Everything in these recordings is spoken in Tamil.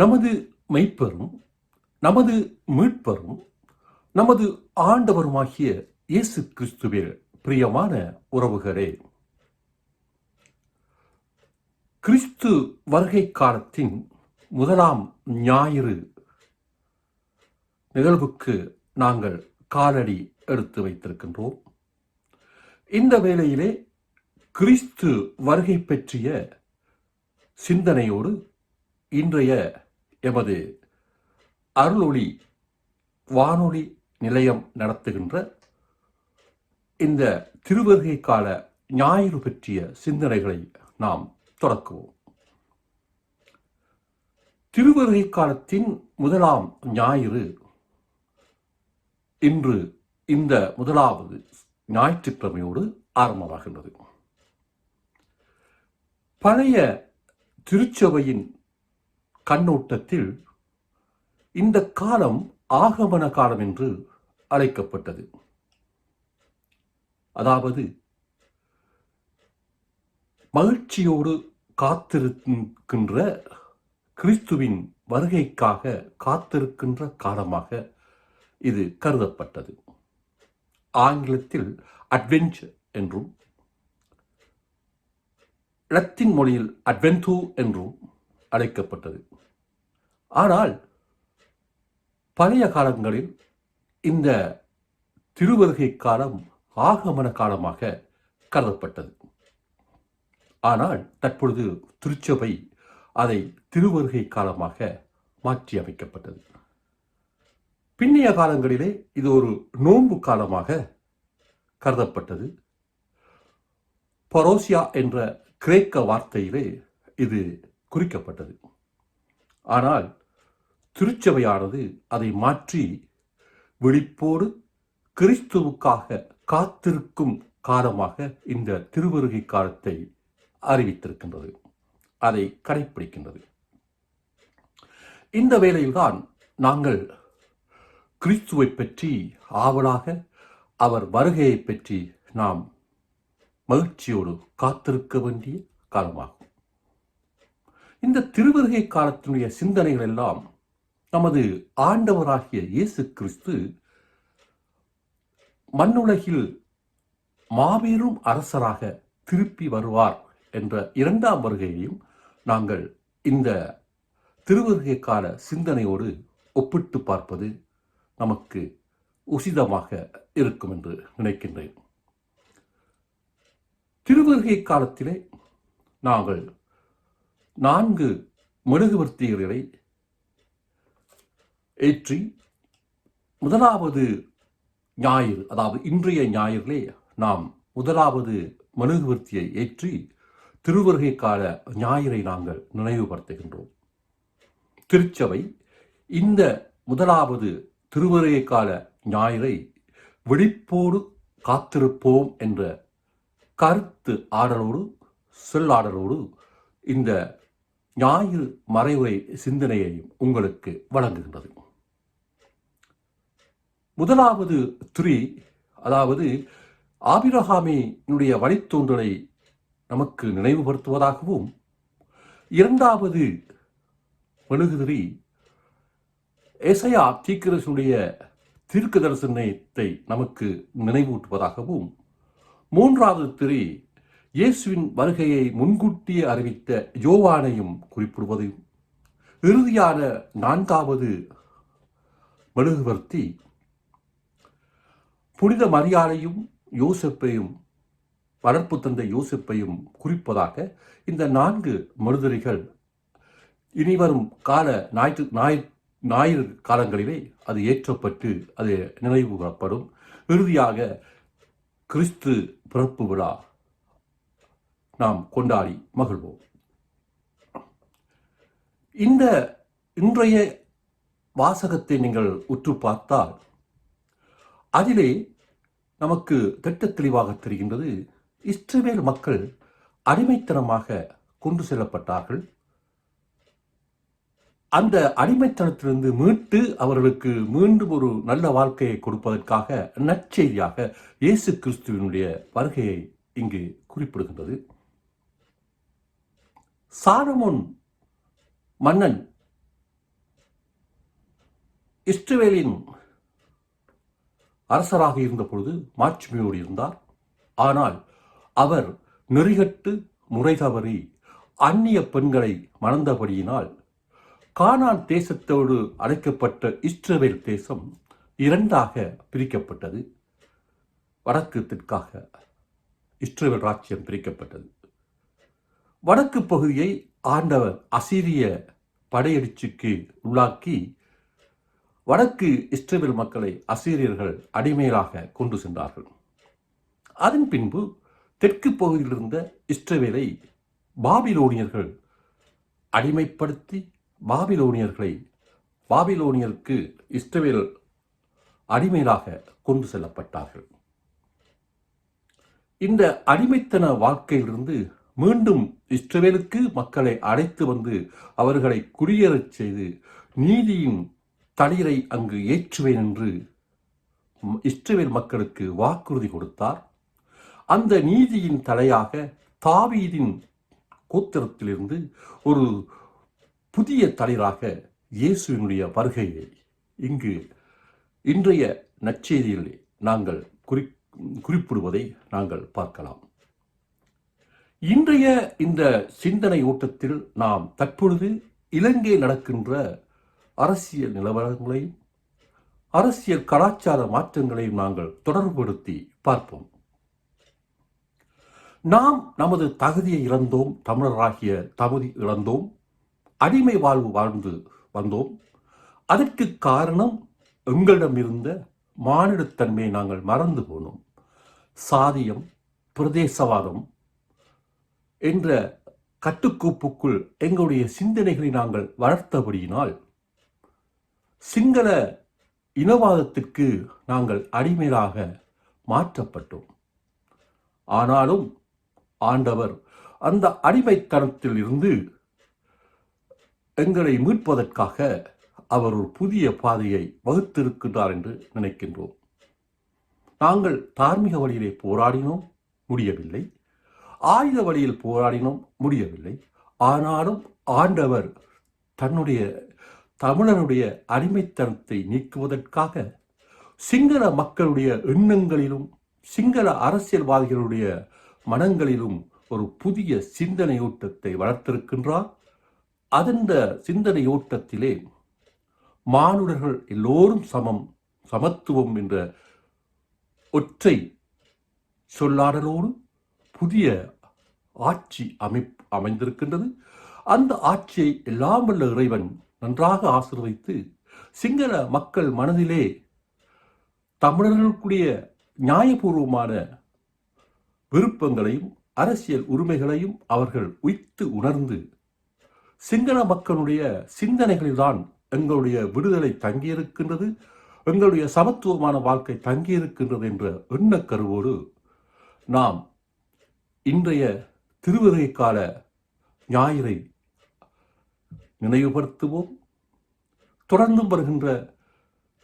நமது மெய்ப்பெரும் நமது மீட்பரும் நமது ஆண்டவருமாகிய இயேசு கிறிஸ்துவில் பிரியமான உறவுகளே கிறிஸ்து வருகை காலத்தின் முதலாம் ஞாயிறு நிகழ்வுக்கு நாங்கள் காலடி எடுத்து வைத்திருக்கின்றோம். இந்த வேளையிலே கிறிஸ்து வருகை பற்றிய சிந்தனையோடு இன்றைய எமது அருளொளி வானொலி நிலையம் நடத்துகின்ற இந்த திருவருகை கால ஞாயிறு பற்றிய சிந்தனைகளை நாம் தொடக்குவோம் திருவருகை காலத்தின் முதலாம் ஞாயிறு இன்று இந்த முதலாவது ஞாயிற்றுக்கிழமையோடு ஆரம்பமாகின்றது. பழைய திருச்சபையின் கண்ணோட்டத்தில் இந்த காலம் ஆகமன காலம் என்று அழைக்கப்பட்டது. அதாவது மகிழ்ச்சியோடு காத்திருக்கின்ற கிறிஸ்துவின் வருகைக்காக காத்திருக்கின்ற காலமாக இது கருதப்பட்டது. ஆங்கிலத்தில் அட்வென்ச்சர் என்றும் லத்தின் மொழியில் அட்வென்டூ என்றும் அழைக்கப்பட்டது. ஆனால் பழைய காலங்களில் இந்த திருவருகை காலம் ஆகமன காலமாக கருதப்பட்டது. ஆனால் தற்பொழுது திருச்சபை அதை திருவருகை காலமாக மாற்றி அமைக்கப்பட்டது. பின்னைய காலங்களிலே இது ஒரு நோன்பு காலமாக கருதப்பட்டது. பரோசியா என்ற கிரேக்க வார்த்தையிலே இது குறிக்கப்பட்டது. ஆனால் திருச்சபையானது அதை மாற்றி விழிப்போடு கிறிஸ்துவுக்காக காத்திருக்கும் காலமாக இந்த திருவருகை காலத்தை அறிவித்திருக்கின்றது. அதை கடைப்பிடிக்கின்றது. இந்த வேளையில்தான் நாங்கள் கிறிஸ்துவை பற்றி ஆவலாக அவர் வருகையை பற்றி நாம் மகிழ்ச்சியோடு காத்திருக்க வேண்டிய காலமாகும். இந்த திருவருகை காலத்தினுடைய சிந்தனைகள் எல்லாம் நமது ஆண்டவராகிய இயேசு கிறிஸ்து மண்ணுலகில் மாபெரும் அரசராக திருப்பி வருவார் என்ற இரண்டாம் வருகையையும் நாங்கள் இந்த திருவருகை கால சிந்தனையோடு ஒப்பிட்டு பார்ப்பது நமக்கு உசிதமாக இருக்கும் என்று நினைக்கின்றேன். திருவருகை காலத்திலே நாங்கள் நான்கு மெழுகுவர்த்திகளை ஏற்றி முதலாவது ஞாயிறு அதாவது இன்றைய ஞாயிறிலே நாம் முதலாவது மெழுகுவர்த்தியை ஏற்றி திருவருகை கால ஞாயிறை நாங்கள் நினைவுபடுத்துகின்றோம். திருச்சபை இந்த முதலாவது திருவருகை கால ஞாயிறை விழிப்போடு காத்திருப்போம் என்ற கருத்து ஆடலோடு சொல்லாடலோடு இந்த ஞாயிறு மறைவுரை சிந்தனையையும் உங்களுக்கு வழங்குகின்றது. முதலாவது துரி அதாவது ஆபிரஹாமினுடைய வழித்தோன்றலை நமக்கு நினைவுபடுத்துவதாகவும் இரண்டாவது மெழுகுதிரி எசையா தீக்கிரசுடைய தீர்க்க தரிசனத்தை நமக்கு நினைவூட்டுவதாகவும் மூன்றாவது திரி இயேசுவின் வருகையை முன்கூட்டியே அறிவித்த யோவானையும் குறிப்பிடுவதையும் இறுதியான நான்காவது மெழுகுவர்த்தி புனித மரியாதையும் யோசிப்பையும் வளர்ப்பு தந்தை யோசிப்பையும் குறிப்பதாக இந்த நான்கு மருதரிகள் இனிவரும் கால ஞாயிற்று ஞாயிறு ஞாயிறு காலங்களிலே அது ஏற்றப்பட்டு அது நினைவு கூறப்படும் இறுதியாக கிறிஸ்து பிறப்பு விழா. நாம் கொண்டாடி மகிழ்வோம். இந்த இன்றைய வாசகத்தை நீங்கள் உற்று பார்த்தால் அதிலே நமக்கு திட்ட தெளிவாக தெரிகின்றது. இஸ்ரேல் மக்கள் அடிமைத்தனமாக கொண்டு செல்லப்பட்டார்கள். அந்த அடிமைத்தனத்திலிருந்து மீட்டு அவர்களுக்கு மீண்டும் ஒரு நல்ல வாழ்க்கையை கொடுப்பதற்காக நற்செய்தியாக இயேசு கிறிஸ்துவினுடைய வருகையை இங்கு குறிப்பிடுகின்றது. சாரமுன் மன்னன் இஸ்ரவேலின் அரசராக இருந்த பொழுது மாட்சிமையோடு இருந்தார். ஆனால் அவர் நெறிகட்டு முறை தவறி அந்நிய பெண்களை மணந்தபடியினால் கானான் தேசத்தோடு அழைக்கப்பட்ட இஸ்ரேல் தேசம் இரண்டாக பிரிக்கப்பட்டது. வடக்கு தெற்காக இஸ்ரேல் ராஜ்யம் பிரிக்கப்பட்டது. வடக்கு பகுதியை ஆண்டவர் அசீரிய படையெடுச்சிக்கு உள்ளாக்கி வடக்கு இஸ்ரேல் மக்களை அசீரியர்கள் அடிமையிலாக கொண்டு சென்றார்கள். அதன் பின்பு தெற்கு பகுதியில் இருந்த இஸ்ரேலை பாபிலோனியர்கள் அடிமைப்படுத்தி பாபிலோனியர்களை பாபிலோனியருக்கு இஸ்ரேல் அடிமையிலாக கொண்டு செல்லப்பட்டார்கள். இந்த அடிமைத்தன வாழ்க்கையிலிருந்து மீண்டும் இஸ்ரவேலுக்கு மக்களை அழைத்து வந்து அவர்களை குடியேறச் செய்து நீதியின் தலையரை அங்கு ஏற்றுவேன் என்று இஸ்ரவேல் மக்களுக்கு வாக்குறுதி கொடுத்தார். அந்த நீதியின் தலையாக தாவீதின் கோத்திரத்திலிருந்து ஒரு புதிய தலைவராக இயேசுவினுடைய வருகையை இங்கு இன்றைய நற்செய்தியில் நாங்கள் குறி குறிப்பிடுவதை நாங்கள் பார்க்கலாம். இன்றைய இந்த சிந்தனை ஓட்டத்தில் நாம் தற்பொழுது இலங்கை நடக்கின்ற அரசியல் நிலவரங்களையும் அரசியல் கலாச்சார மாற்றங்களையும் நாங்கள் தொடர்புபடுத்தி பார்ப்போம். நாம் நமது தகுதியை இழந்தோம் தமிழராகிய தகுதி இழந்தோம் அடிமை வாழ்வு வாழ்ந்து வந்தோம். அதற்கு காரணம் எங்களிடம் இருந்த மானிடத்தன்மையை நாங்கள் மறந்து போனோம். சாதியம் பிரதேசவாதம் என்ற கட்டுக்கோப்புக்குள் எங்களுடைய சிந்தனைகளை நாங்கள் வளர்த்தபடியினால் சிங்கள இனவாதத்திற்கு நாங்கள் அடிமையாக மாற்றப்பட்டோம். ஆனாலும் ஆண்டவர் அந்த அடிமைத்தனத்தில் இருந்து எங்களை மீட்பதற்காக அவர் ஒரு புதிய பாதையை வகுத்திருக்கின்றார் என்று நினைக்கின்றோம். நாங்கள் தார்மீக வழியிலே போராடினோம் முடியவில்லை. ஆயுத வழியில் போராடினோம் முடியவில்லை. ஆனாலும் ஆண்டவர் தன்னுடைய தமிழனுடைய அடிமைத்தனத்தை நீக்குவதற்காக சிங்கள மக்களுடைய எண்ணங்களிலும் சிங்கள அரசியல்வாதிகளுடைய மனங்களிலும் ஒரு புதிய சிந்தனை ஓட்டத்தை வளர்த்திருக்கின்றார். அந்த சிந்தனை ஓட்டத்திலே மானுடர்கள் எல்லோரும் சமம் சமத்துவம் என்ற ஒற்றை சொல்லாடலோடு புதிய ஆட்சி அமை அமைந்திருக்கின்றது. அந்த ஆட்சியை எல்லாம் வல்ல இறைவன் நன்றாக ஆசிர்வதித்து சிங்கள மக்கள் மனதிலே தமிழர்களுக்குரிய நியாயபூர்வமான விருப்பங்களையும் அரசியல் உரிமைகளையும் அவர்கள் உய்த்து உணர்ந்து சிங்கள மக்களுடைய சிந்தனைகளில்தான் எங்களுடைய விடுதலை தங்கியிருக்கின்றது எங்களுடைய சமத்துவமான வாழ்க்கை தங்கியிருக்கின்றது என்ற எண்ணக்கருவோடு நாம் இன்றைய திருவிதை கால ஞாயிறை நினைவுபடுத்துவோம். தொடர்ந்தும் வருகின்ற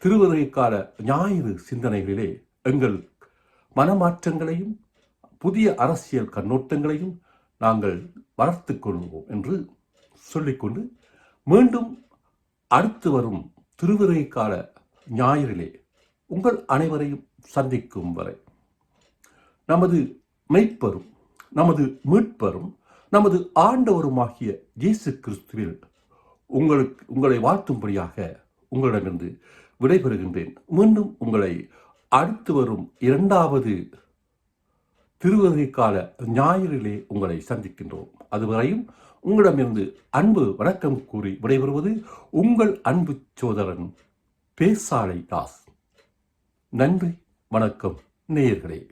திருவிதை கால ஞாயிறு சிந்தனைகளிலே எங்கள் மனமாற்றங்களையும் புதிய அரசியல் கண்ணோட்டங்களையும் நாங்கள் வளர்த்து கொள்வோம் என்று சொல்லிக்கொண்டு மீண்டும் அடுத்து வரும் திருவிதை கால ஞாயிறிலே உங்கள் அனைவரையும் சந்திக்கும் வரை நமது மெய்ப்பரும் நமது மீட்பரும் நமது ஆண்டவருமாகிய இயேசு கிறிஸ்துவில் உங்களுக்கு உங்களை வாழ்த்தும்படியாக உங்களிடமிருந்து விடைபெறுகின்றேன். மீண்டும் உங்களை அடுத்து வரும் இரண்டாவது திருவருகை கால ஞாயிறிலே உங்களை சந்திக்கின்றோம். அதுவரையும் உங்களிடமிருந்து அன்பு வணக்கம் கூறி விடைபெறுவது உங்கள் அன்பு சோதரன் பேசாலை தாஸ். நன்றி வணக்கம் நேயர்களே.